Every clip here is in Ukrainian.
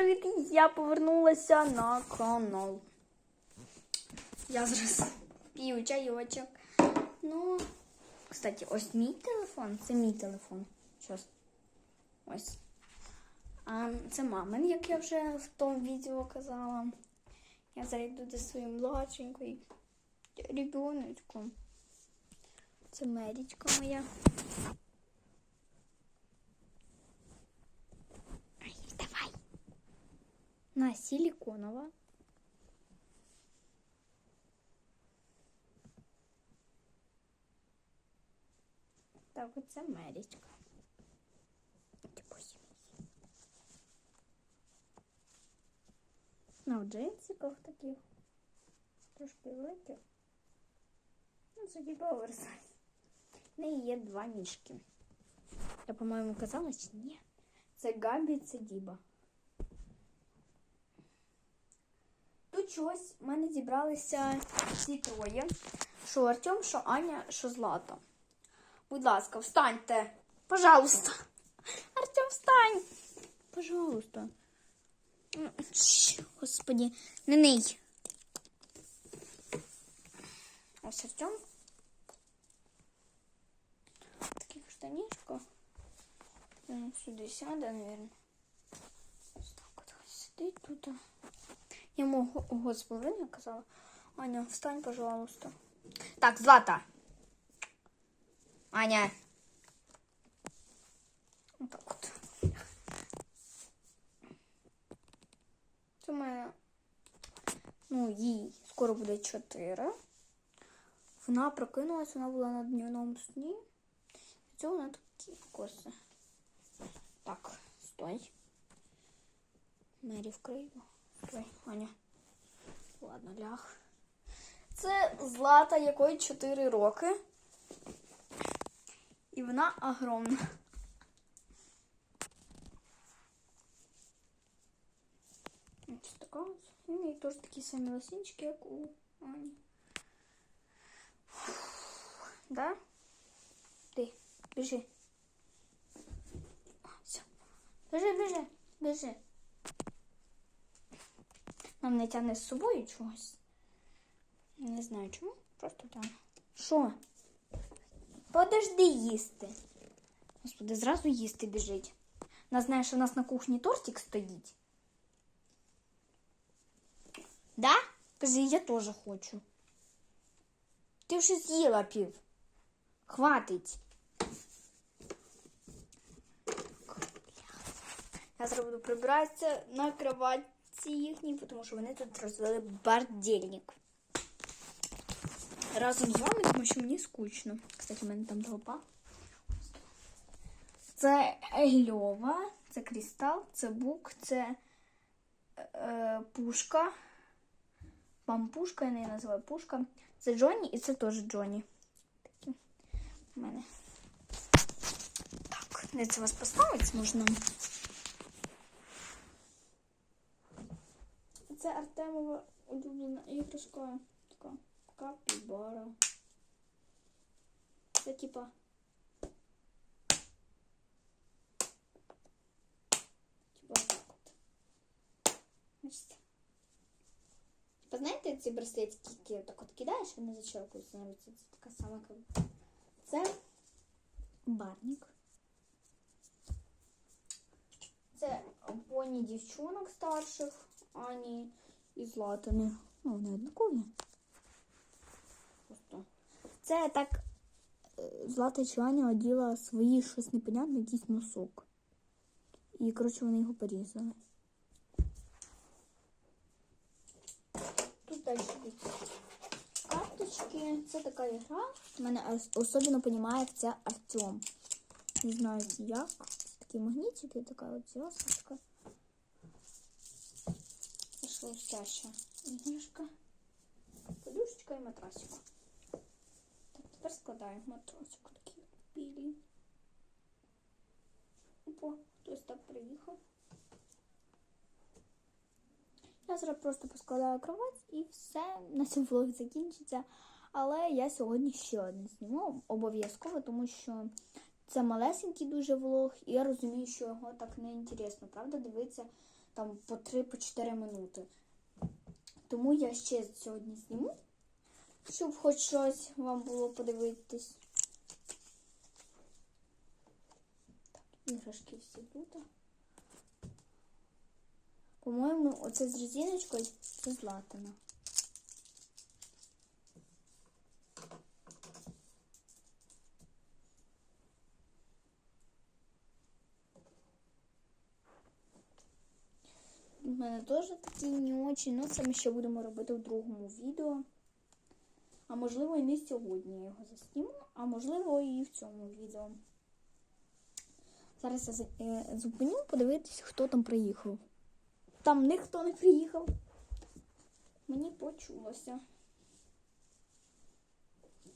привіт! Я повернулася на канал. Я зараз п'ю чайочок. Ну, кстати, ось мій телефон. Це мій телефон. Щас. Ось. А це мамин, як я вже в тому відео казала. Я зайду до своєї младшенької ребеночку. Це Мерічка моя. На, силиконова. Так, оце Мерічка. Типу сім'ї. На в джинсиках таких. Трошки великих. Ну, це типа оверсайз. В неї є два мішки. Я, по-моєму, казала, чи ні? Це Габі, це Діба. чогось в мене зібралися всі троє. Що Артем, що Аня, що Злата. Будь ласка, встаньте. Пожалуйста. Артем, встань. Пожалуйста. Господи, не ний. Ось Артем. Таких штанишках. Сюди сяде, наверное. Ось так от сидить тут. Йому з казала. Аня, встань, пожалуйста. Так, Злата. Аня. Отак от. Це моя. Ну, їй скоро буде 4. Вона прокинулась, вона була на дневному сні. Це вона такі коси. Так, стой. Мері вкрию. Стой, Аня. Ладно, ляг. Це злата, якої 4 роки. І вона огромна. Ось така ось. І неї теж такі самі лосінчики, як у Ані. Да? Ти, біжи. Все. Біжи, біжи, біжи. Нам не тягне з собою чогось. Не знаю чому. Просто там. Що? Подожди їсти. Господи, зразу їсти біжить. Вона знає, що у нас на кухні тортик стоїть. Да? Кажи, я теж хочу. Ти вже з'їла пів. Хватить. Я зараз буду прибиратися на кроватці їхній, тому що вони тут розвели бардельник. Разом з вами, тому що мені скучно. Кстати, у мене там толпа. Це Льова, це Крістал, це Бук, це е, Пушка. Пампушка, я не називаю Пушка. Це Джонні і це теж Джонні. Такі у мене. Так, де це вас поставити можна? Це Артемова улюблена іграшка. Така капібара. Це типа. Типа так от. Типа, знаєте, ці браслетики, які так от кидаєш, вони зачеркуються на руці. Це така сама как. Це барник. Це поні дівчонок старших, Ані і Златани. Ну, вони однакові. Просто. Це так е, Злата чи Аня оділа свої щось непонятне, якийсь носок. І, коротше, вони його порізали. Тут далі карточки. Це така ігра. Мене ос- особливо розуміє це Артем. Не знаю як. Це такі магнітики, така от зв'язка. Це шелестяща іграшка. Подушечка і матрасик. Так, тепер складаємо матрасик такий білий. Опа, хтось так приїхав. Я зараз просто поскладаю кровать і все. На цьому влог закінчиться. Але я сьогодні ще один зніму обов'язково, тому що це малесенький дуже влог, і я розумію, що його так не інтересно, правда, дивитися там по 3-4 минути. Тому я ще сьогодні зніму, щоб хоч щось вам було подивитись. Так, іграшки всі тут. По-моєму, оце з резиночкою це златана. Мене теж такі не очень, але це ми ще будемо робити в другому відео. А можливо і не сьогодні я його засніму, а можливо і в цьому відео. Зараз я е, зупиню подивитись, хто там приїхав. Там ніхто не приїхав. Мені почулося.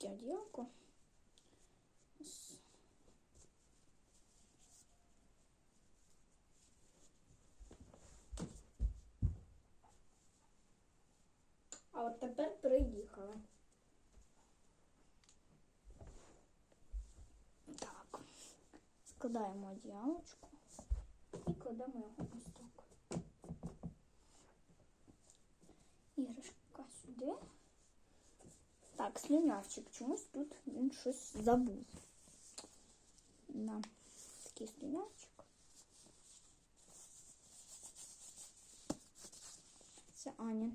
Дядько. А от тепер приїхали. Так. Складаємо одіялочку і кладемо його ось так. Іграшка сюди. Так, слюнявчик. Чомусь тут він щось забув. На такий слюнявчик. Це Аня.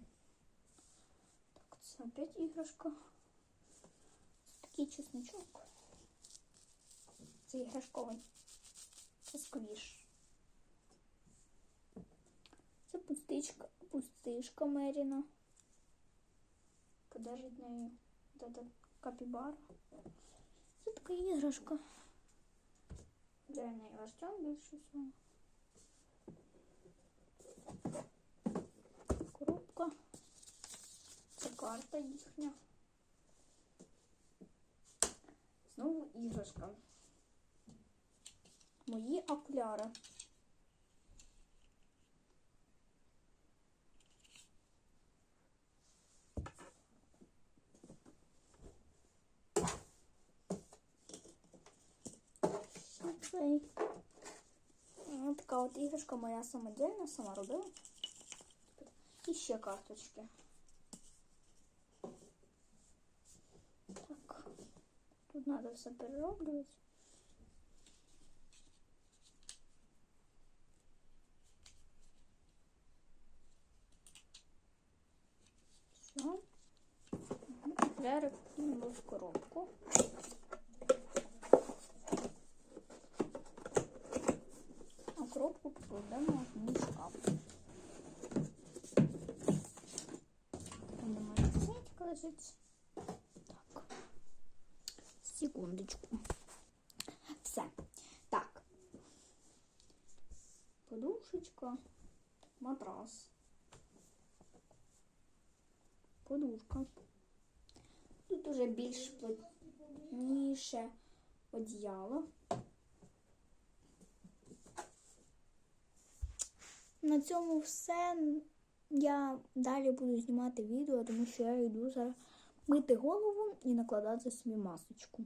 Опять іграшка. Такий чесничок. Це іграшковий. Сквіш. Це пустичка, пустишка Меріна. Подержить нею капібара. Це така іграшка. Де в неї Артем більше всього. карта їхня. Знову іграшка. Мої окуляри. Цей. Ось така от іграшка моя самодільна, сама робила. І ще карточки. Треба все перероблювати. Все. Окуляри кинемо в коробку. А коробку покладемо в мій шкаф. Лежить. Секундочку. Все. Так. Подушечка. Матрас. Подушка. Тут уже більш плотніше одіяло. На цьому все. Я далі буду знімати відео, тому що я йду зараз мити голову і накладати собі масочку.